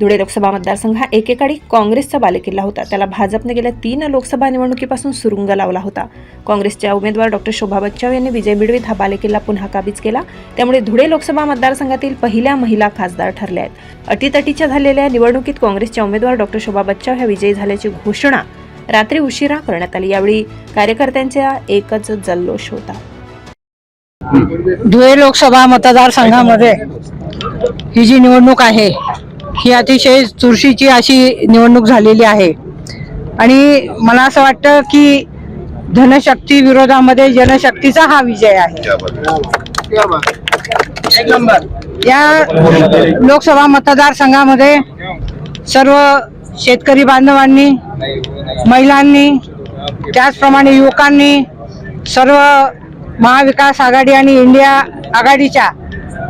धुळे लोकसभा मतदारसंघ हा एकेकाळी काँग्रेसचा बालेकिल्ला होता. त्याला भाजपने गेल्या तीन लोकसभा निवडणुकीपासून सुरुंग लावला होता. काँग्रेसच्या उमेदवार डॉक्टर शोभा बच्चाव यांनी विजय मिळवीत हा बालेकिल्ला पुन्हा काबीज केला. त्यामुळे धुळे लोकसभा मतदारसंघातील पहिल्या महिला खासदार ठरल्या आहेत. अटीतटीच्या झालेल्या निवडणुकीत काँग्रेसच्या उमेदवार डॉक्टर शोभा बच्चाव ह्या विजयी झाल्याची घोषणा रात्री उशिरा करण्यात आली. यावेळी कार्यकर्त्यांचा एकच जल्लोष होता. धुळे लोकसभा मतदारसंघामध्ये ही जी निवडणूक आहे ही अतिशय चुरशीची अशी निवडणूक झालेली आहे. आणि मला असं वाटतं की धनशक्ती विरोधामध्ये जनशक्तीचा हा विजय आहे. या लोकसभा मतदारसंघामध्ये सर्व शेतकरी बांधवांनी महिलांनी त्याचप्रमाणे युवकांनी सर्व महाविकास आघाडी आणि इंडिया आघाडीच्या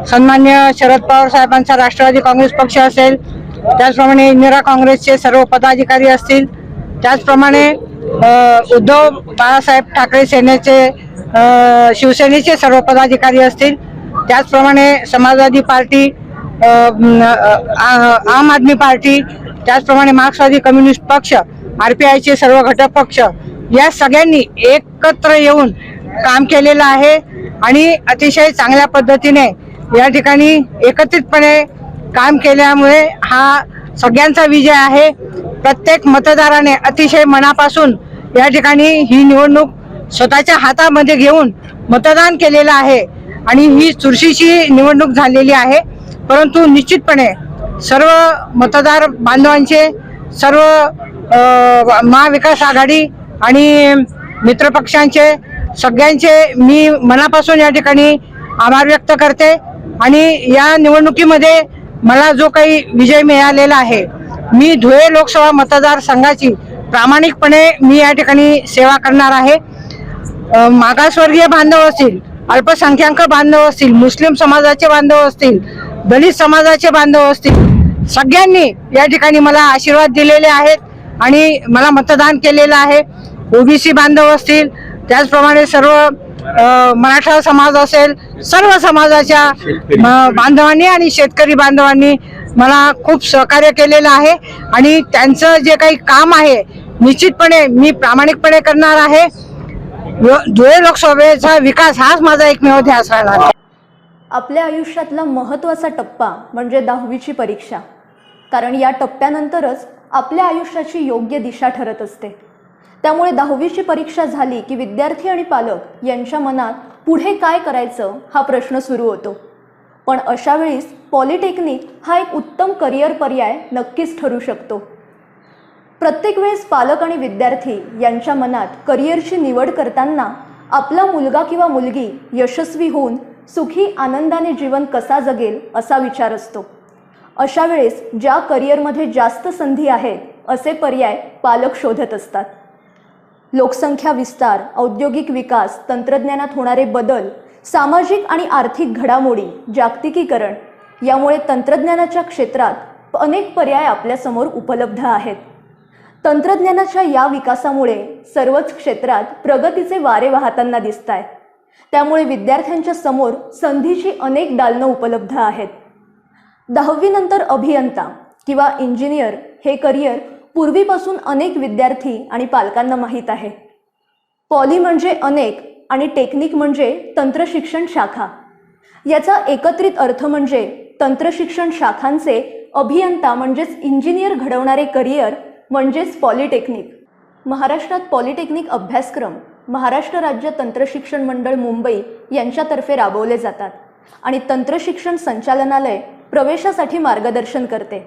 सन्मान्य शरद पवार साहेबांचा राष्ट्रवादी काँग्रेस पक्ष असेल त्याचप्रमाणे इंदिरा काँग्रेसचे सर्व पदाधिकारी असतील त्याचप्रमाणे उद्धव बाळासाहेब ठाकरे सेनेचे शिवसेनेचे सर्व पदाधिकारी असतील त्याचप्रमाणे समाजवादी पार्टी आ- आम आदमी पार्टी त्याचप्रमाणे मार्क्सवादी कम्युनिस्ट पक्ष आर पी आयचे सर्व घटक पक्ष या सगळ्यांनी एकत्र येऊन काम केलेलं आहे आणि अतिशय चांगल्या पद्धतीने या ठिकाणी एकत्रितपणे काम केल्यामुळे हा सगळ्यांचा विजय आहे. प्रत्येक मतदाराने अतिशय मनापासून या ठिकाणी ही निवडणूक स्वतःच्या हातामध्ये घेऊन मतदान केलेलं आहे आणि ही चुरशीची निवडणूक झालेली आहे. परंतु निश्चितपणे सर्व मतदार बांधवांचे सर्व महाविकास आघाडी आणि मित्रपक्षांचे सगळ्यांचे मी मनापासून या ठिकाणी आभार व्यक्त करते. आणि या निवडणुकीमध्ये मला जो काही विजय मिळालेला आहे मी धुळे लोकसभा मतदारसंघाची प्रामाणिकपणे मी या ठिकाणी सेवा करणार आहे. मागासवर्गीय बांधव असतील अल्पसंख्याक बांधव असतील मुस्लिम समाजाचे बांधव असतील दलित समाजाचे बांधव असतील सगळ्यांनी या ठिकाणी मला आशीर्वाद दिलेले आहेत आणि मला मतदान केलेलं आहे. ओबीसी बांधव असतील त्याचप्रमाणे सर्व मराठा समाज असेल सर्व समाजाच्या बांधवांनी आणि शेतकरी बांधवांनी मला खूप सहकार्य केलेलं आहे. आणि त्यांचं जे काही काम आहे निश्चितपणे मी प्रामाणिकपणे करणार आहे. धुळे लोकसभेचा विकास हाच माझा एकमेव ध्यास राहणार आहे. आपल्या आयुष्यातला महत्त्वाचा टप्पा म्हणजे दहावीची परीक्षा. कारण या टप्प्यानंतरच आपल्या आयुष्याची योग्य दिशा ठरत असते. त्यामुळे दहावीची परीक्षा झाली की विद्यार्थी आणि पालक यांच्या मनात पुढे काय करायचं हा प्रश्न सुरू होतो. पण अशा वेळीस पॉलिटेक्निक हा एक उत्तम करिअर पर्याय नक्कीच ठरू शकतो. प्रत्येक वेळेस पालक आणि विद्यार्थी यांच्या मनात करिअरची निवड करताना आपला मुलगा किंवा मुलगी यशस्वी होऊन सुखी आनंदाने जीवन कसा जगेल असा विचार असतो. अशा वेळेस ज्या करिअरमध्ये जास्त संधी आहेत असे पर्याय पालक शोधत असतात. लोकसंख्या विस्तार औद्योगिक विकास तंत्रज्ञानात होणारे बदल सामाजिक आणि आर्थिक घडामोडी जागतिकीकरण यामुळे तंत्रज्ञानाच्या क्षेत्रात अनेक पर्याय आपल्यासमोर उपलब्ध आहेत. तंत्रज्ञानाच्या या विकासामुळे सर्वच क्षेत्रात प्रगतीचे वारे वाहताना दिसत आहेत त्यामुळे विद्यार्थ्यांच्या समोर संधीची अनेक दालनं उपलब्ध आहेत. दहावीनंतर अभियंता किंवा इंजिनियर हे करिअर पूर्वीपासून अनेक विद्यार्थी आणि पालकांना माहीत आहे. पॉली म्हणजे अनेक आणि टेक्निक म्हणजे तंत्रशिक्षण शाखा. याचा एकत्रित अर्थ म्हणजे तंत्रशिक्षण शाखांचे अभियंता म्हणजेच इंजिनियर घडवणारे करिअर म्हणजेच पॉलिटेक्निक. महाराष्ट्रात पॉलिटेक्निक अभ्यासक्रम महाराष्ट्र राज्य तंत्रशिक्षण मंडळ मुंबई यांच्यातर्फे राबवले जातात आणि तंत्रशिक्षण संचालनालय प्रवेशासाठी मार्गदर्शन करते.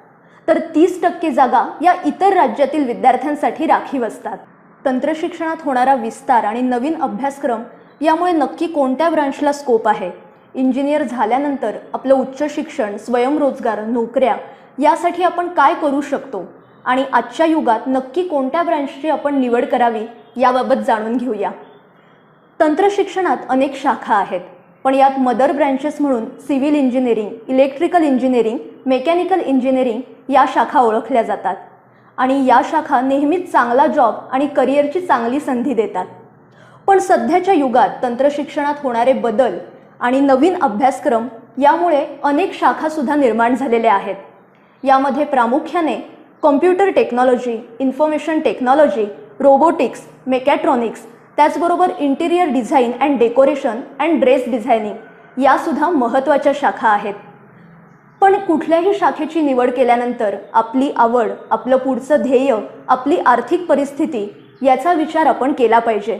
तर तीस टक्के जागा या इतर राज्यातील विद्यार्थ्यांसाठी राखीव असतात तंत्रशिक्षणात होणारा विस्तार आणि नवीन अभ्यासक्रम यामुळे नक्की कोणत्या ब्रांचला स्कोप आहे? इंजिनियर झाल्यानंतर आपलं उच्च शिक्षण स्वयंरोजगार नोकऱ्या यासाठी आपण काय करू शकतो? आणि आजच्या युगात नक्की कोणत्या ब्रँचची आपण निवड करावी याबाबत जाणून घेऊया. तंत्रशिक्षणात अनेक शाखा आहेत पण यात मदर ब्रँचेस म्हणून civil engineering electrical engineering mechanical engineering या शाखा ओळखल्या जातात. आणि या शाखा नेहमीच चांगला जॉब आणि करिअरची चांगली संधी देतात. पण सध्याच्या युगात तंत्रशिक्षणात होणारे बदल आणि नवीन अभ्यासक्रम यामुळे अनेक शाखासुद्धा निर्माण झालेल्या आहेत. यामध्ये प्रामुख्याने computer technology information technology robotics mechatronics त्याचबरोबर interior design and decoration and dress designing यासुद्धा महत्त्वाच्या शाखा आहेत. आपण कुठल्याही शाखेची निवड केल्यानंतर आपली आवड आपलं पुढचं ध्येय आपली आर्थिक परिस्थिती याचा विचार आपण केला पाहिजे.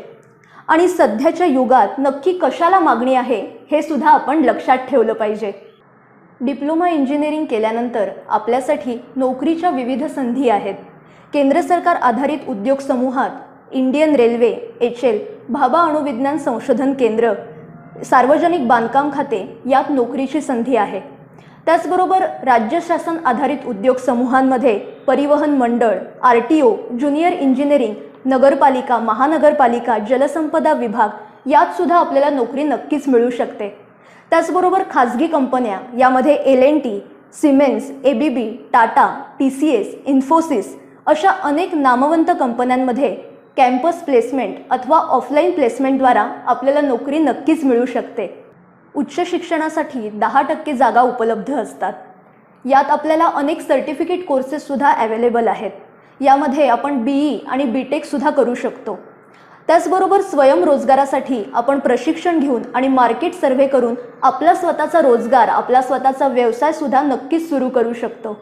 आणि सध्याच्या युगात नक्की कशाला मागणी आहे हे सुद्धा आपण लक्षात ठेवलं पाहिजे. डिप्लोमा इंजिनिअरिंग केल्यानंतर आपल्यासाठी नोकरीच्या विविध संधी आहेत. केंद्र सरकार आधारित उद्योग समूहात Indian railway H L Bhabha अणुविज्ञान संशोधन केंद्र सार्वजनिक बांधकाम खाते यात नोकरीची संधी आहे. त्याचबरोबर राज्य शासन आधारित उद्योग समूहांमध्ये परिवहन मंडळ R T O junior engineering नगरपालिका महानगरपालिका जलसंपदा विभाग यात सुद्धा आपल्याला नोकरी नक्कीच मिळू शकते. त्याचबरोबर खाजगी कंपन्या यामध्ये L N T Siemens A B B Tata T C S Infosys अशा अनेक नामवंत कंपन्यांमध्ये कॅम्पस प्लेसमेंट अथवा ऑफलाईन प्लेसमेंटद्वारा आपल्याला नोकरी नक्कीच मिळू शकते. उच्च शिक्षणासाठी दहा टक्के जागा उपलब्ध असतात. यात आपल्याला अनेक सर्टिफिकेट कोर्सेससुद्धा अवेलेबल आहेत. यामध्ये आपण बी ई आणि बी टेकसुद्धा करू शकतो. त्याचबरोबर स्वयंरोजगारासाठी आपण प्रशिक्षण घेऊन आणि मार्केट सर्व्हे करून आपला स्वतःचा रोजगार आपला स्वतःचा व्यवसायसुद्धा नक्कीच सुरू करू शकतो.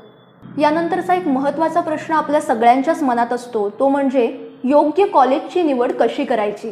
यानंतरचा एक महत्त्वाचा प्रश्न आपल्या सगळ्यांच्याच मनात असतो तो म्हणजे योग्य कॉलेजची निवड कशी करायची?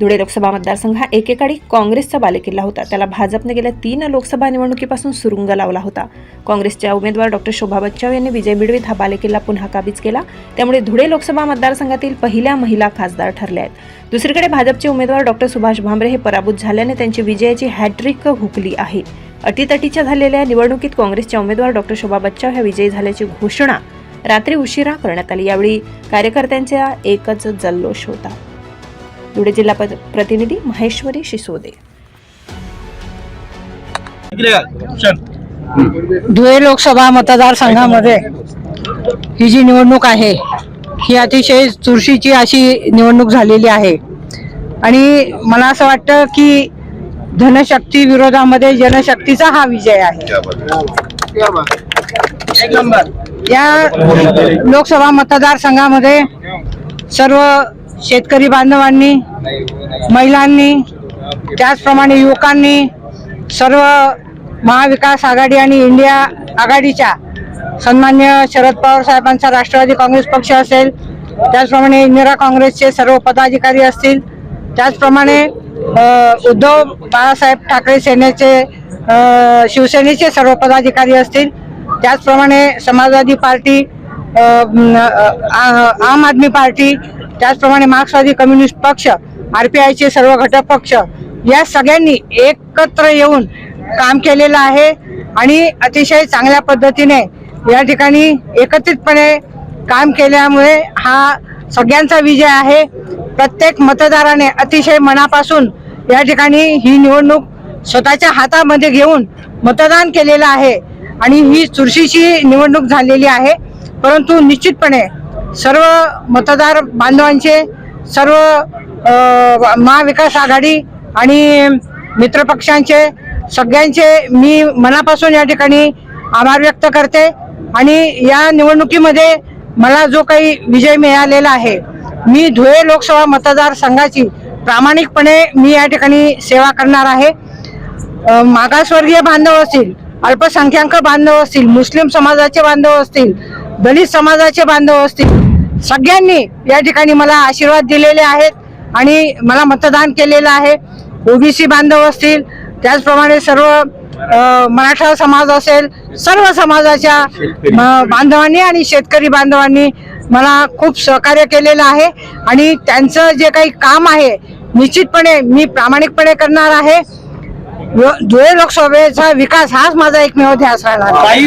धुळे लोकसभा मतदारसंघ हा एकेकाळी काँग्रेसचा बालेकिल्ला होता. त्याला भाजपने गेल्या तीन लोकसभा निवडणुकीपासून सुरुंग लावला होता. काँग्रेसच्या उमेदवार डॉक्टर शोभा बच्चाव यांनी विजय मिळवीत हा बालेकिल्ला पुन्हा काबीज केला. त्यामुळे धुळे लोकसभा मतदारसंघातील पहिल्या महिला खासदार ठरल्या आहेत. दुसरीकडे भाजपचे उमेदवार डॉक्टर सुभाष भामरे हे पराभूत झाल्याने त्यांची विजयाची हॅट्रिक हुकली आहे. अटीतटीच्या झालेल्या निवडणुकीत काँग्रेसच्या उमेदवार डॉक्टर शोभा बच्चाव ह्या विजयी झाल्याची घोषणा रात्री उशिरा करण्यात आली. यावेळी कार्यकर्त्यांचा एकच जल्लोष होता. धुळे जिल्हा प- प्रतिनिधी महेश्वरी शिसोदे. धुळे लोकसभा मतदारसंघामध्ये ही जी निवडणूक आहे ही अतिशय चुरशीची अशी निवडणूक झालेली आहे. आणि मला असं वाटतं की धनशक्ती विरोधामध्ये जनशक्तीचा हा विजय आहे. या लोकसभा मतदारसंघामध्ये सर्व शेतकरी बांधवांनी महिलांनी त्याचप्रमाणे युवकांनी सर्व महाविकास आघाडी आणि इंडिया आघाडीच्या सन्मान्य शरद पवार साहेबांचा राष्ट्रवादी काँग्रेस पक्ष असेल त्याचप्रमाणे इंदिरा काँग्रेसचे सर्व पदाधिकारी असतील त्याचप्रमाणे उद्धव बाळासाहेब ठाकरे सेनेचे शिवसेनेचे सर्व पदाधिकारी असतील त्याचप्रमाणे समाजवादी पार्टी आ- आम आदमी पार्टी त्याचप्रमाणे मार्क्सवादी कम्युनिस्ट पक्ष आर पी आयचे सर्व घटक पक्ष या सगळ्यांनी एकत्र येऊन काम केलेलं आहे आणि अतिशय चांगल्या पद्धतीने या ठिकाणी एकत्रितपणे काम केल्यामुळे हा सगळ्यांचा विजय आहे. प्रत्येक मतदाराने अतिशय मनापासून या ठिकाणी ही निवडणूक स्वतःच्या हातामध्ये घेऊन मतदान केलेलं आहे आणि ही चुरशीची निवडणूक झालेली आहे. परंतु निश्चितपणे सर्व मतदार बांधवांचे सर्व महाविकास आघाडी आणि मित्रपक्षांचे सगळ्यांचे मी मनापासून या ठिकाणी आभार व्यक्त करते आणि या निवडणुकीमध्ये मला जो काही विजय मिळालेला आहे मी धुळे लोकसभा मतदारसंघाची प्रामाणिकपणे मी या ठिकाणी सेवा करणार आहे. मागासवर्गीय बांधव असतील अल्पसंख्याक बांधव असतील मुस्लिम समाजाचे बांधव असतील दलित समाजाचे बांधव असतील सगळ्यांनी या ठिकाणी मला आशीर्वाद दिलेले आहेत आणि मला मतदान केलेलं आहे. ओबीसी बांधव असतील त्याचप्रमाणे सर्व मराठा समाज असेल सर्व समाजाच्या म- बांधवांनी आणि शेतकरी बांधवांनी मला खूप सहकार्य केलेलं आहे. आणि त्यांचं जे काही काम आहे निश्चितपणे मी प्रामाणिकपणे करणार आहे. धुळे लोकसभेचा विकास हाच माझा एकमेव ध्यास राहणार